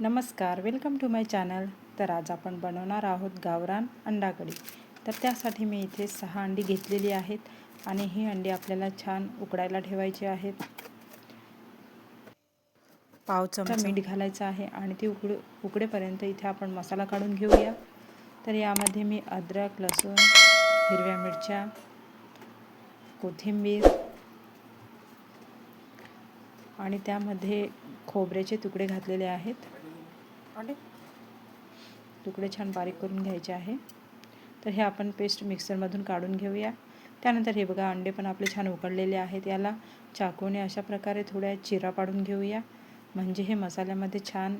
नमस्कार welcome to my channel तर आज आपण बनवणार आहोत गावरान अंडा कढी तर त्यासाठी मी इथे सहा अंडी घेतलेली आहेत आणि ही अंडी आपल्याला छान उकडायला ठेवायची आहेत. पाव चमचा. मीठ घालायचं आहे आणि ती उकड उकडेपर्यंत इथे आपण मसाला काढून घेऊया. तर यामध्ये मी अद्रक लसूण हिरव्या मिरच्या कोथिंबीर आणि त्यामध्ये खोबऱ्याचे तुकडे घातलेले आहेत. तुकडे छान बारीक करून घ्यायचे आहे. तर हे आपण पेस्ट मिक्सरमधून काढून घेऊया. त्यानंतर हे बघा अंडे पण आपले छान उकडलेले आहेत. याला चाकूने अशा प्रकारे थोड्या चिरा पाडून घेऊया. म्हणजे हे मसाल्यामध्ये छान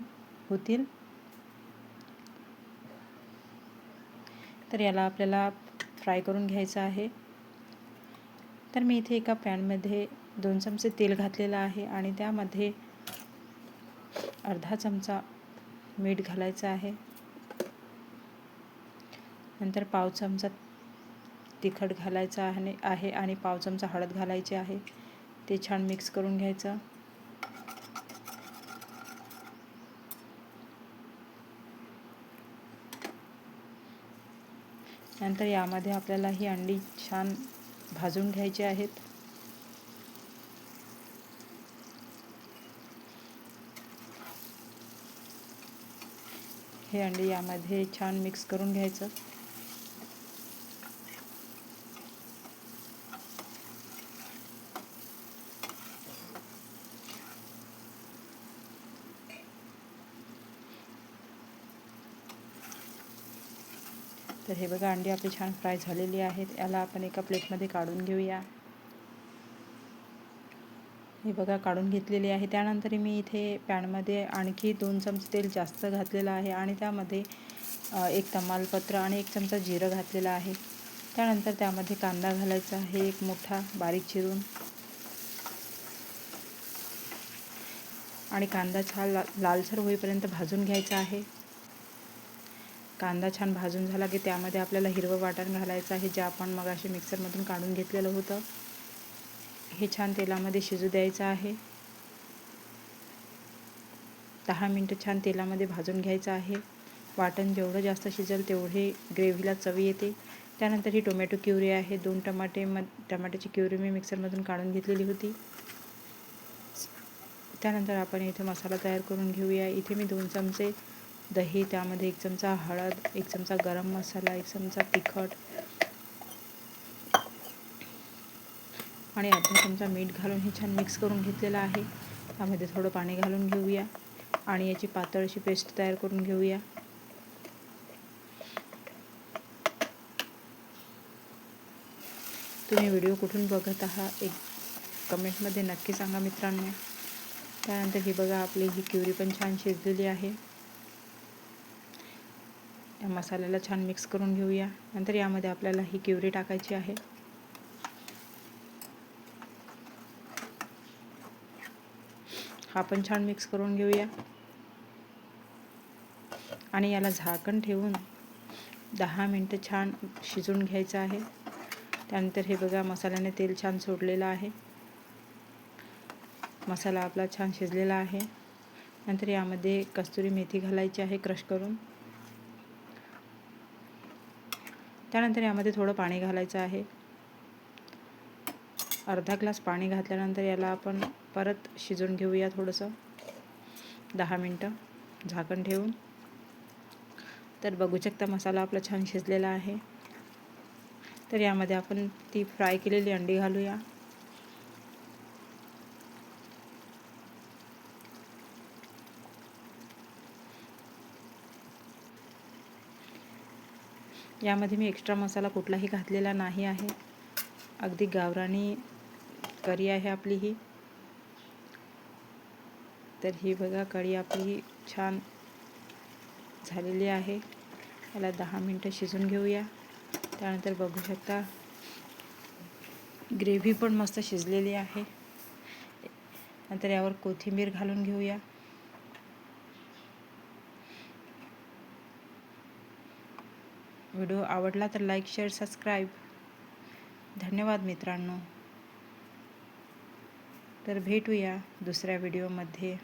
होतील. तर याला आपल्याला फ्राय करून घ्यायचं आहे. तर मी इथे एका पॅनमध्ये दोन चमचे तेल घातलेलं आहे आणि त्यामध्ये अर्धा चमचा मीठ घालायचं आहे. नंतर पाव चमचा तिखट घालायचं आहे आहे आणि पाव चमचा हळद घालायची आहे. ते छान मिक्स करून घ्यायचं. नंतर यामध्ये आपल्याला ही अंडी छान भाजून घ्यायची आहेत. हे अंडी यामध्ये छान मिक्स करून घ्यायचं. तर हे बघा अंडी आपली छान फ्राय झालेली आहेत. याला आपण एका प्लेटमध्ये काढून घेऊया. हे बघा काढून घेतलेली आहे. त्यानंतर मी इथे पॅनमध्ये आणखी दोन चमचे तेल जास्त घातलेलं आहे आणि त्यामध्ये एक तमालपत्र आणि एक चमचा जिरं घातलेलं आहे. त्यानंतर त्यामध्ये कांदा घालायचा आहे एक मोठा बारीक चिरून. आणि कांदा छान ला लालसर होईपर्यंत भाजून घ्यायचा आहे. कांदा छान भाजून झाला की त्यामध्ये आपल्याला हिरवं वाटण घालायचं आहे जे आपण मग असे मिक्सरमधून काढून घेतलेलं होतं. हे छान तेलामध्ये शिजू द्यायचं आहे. दहा मिनटं छान तेलामध्ये भाजून घ्यायचं आहे. वाटण जेवढं जास्त शिजेल तेवढे ग्रेव्हीला चवी येते. त्यानंतर ही टोमॅटो क्युरी आहे. दोन टमाटे म टमाट्याची क्युरी मी मिक्सरमधून काढून घेतलेली होती. त्यानंतर आपण इथे मसाला तयार करून घेऊया. इथे मी दोन चमचे दही त्यामध्ये एक चमचा हळद एक चमचा गरम मसाला एक चमचा तिखट आणि अर्धा चमचा मीठ घालून हे छान मिक्स करून घेतलेलं आहे. त्यामध्ये थोडं पाणी घालून घेऊया. आणि याची पातळशी पेस्ट तयार करून घेऊया. तुम्ही व्हिडिओ कुठून बघत आहात एक कमेंटमध्ये नक्की सांगा मित्रांनो. त्यानंतर ही बघा आपली ही क्युरी पण छान शिजलेली आहे. या मसाल्याला छान मिक्स करून घेऊया. नंतर यामध्ये आपल्याला ही क्युरी टाकायची आहे. हा पण छान मिक्स करून घेऊया. आणि याला झाकण ठेवून दहा मिनटं छान शिजून घ्यायचं आहे. त्यानंतर हे बघा मसाल्याने तेल छान सोडलेलं आहे. मसाला आपला छान शिजलेला आहे. नंतर यामध्ये कस्तुरी मेथी घालायची आहे क्रश करून. त्यानंतर यामध्ये थोडं पाणी घालायचं आहे. अर्धा ग्लास पाणी घातल्यानंतर याला आपण परत शिजून घेऊया थोडंसं. दहा मिनटं झाकण ठेवून. तर बघू शकता मसाला आपला छान शिजलेला आहे. तर यामध्ये आपण ती फ्राय केलेली अंडी घालूया. यामध्ये मी एक्स्ट्रा मसाला कुठलाही घातलेला नाही आहे. अगदी गावरानी कढी आहे आपली ही. तर ही बघा कढी आपली छान झालेली आहे. याला दहा मिनटं शिजून घेऊया. त्यानंतर बघू शकता ग्रेव्ही पण मस्त शिजलेली आहे. नंतर यावर कोथिंबीर घालून घेऊया. व्हिडिओ आवडला तर लाईक शेअर सबस्क्राईब. धन्यवाद मित्रांनो. तर भेटूया दुसऱ्या व्हिडिओमध्ये.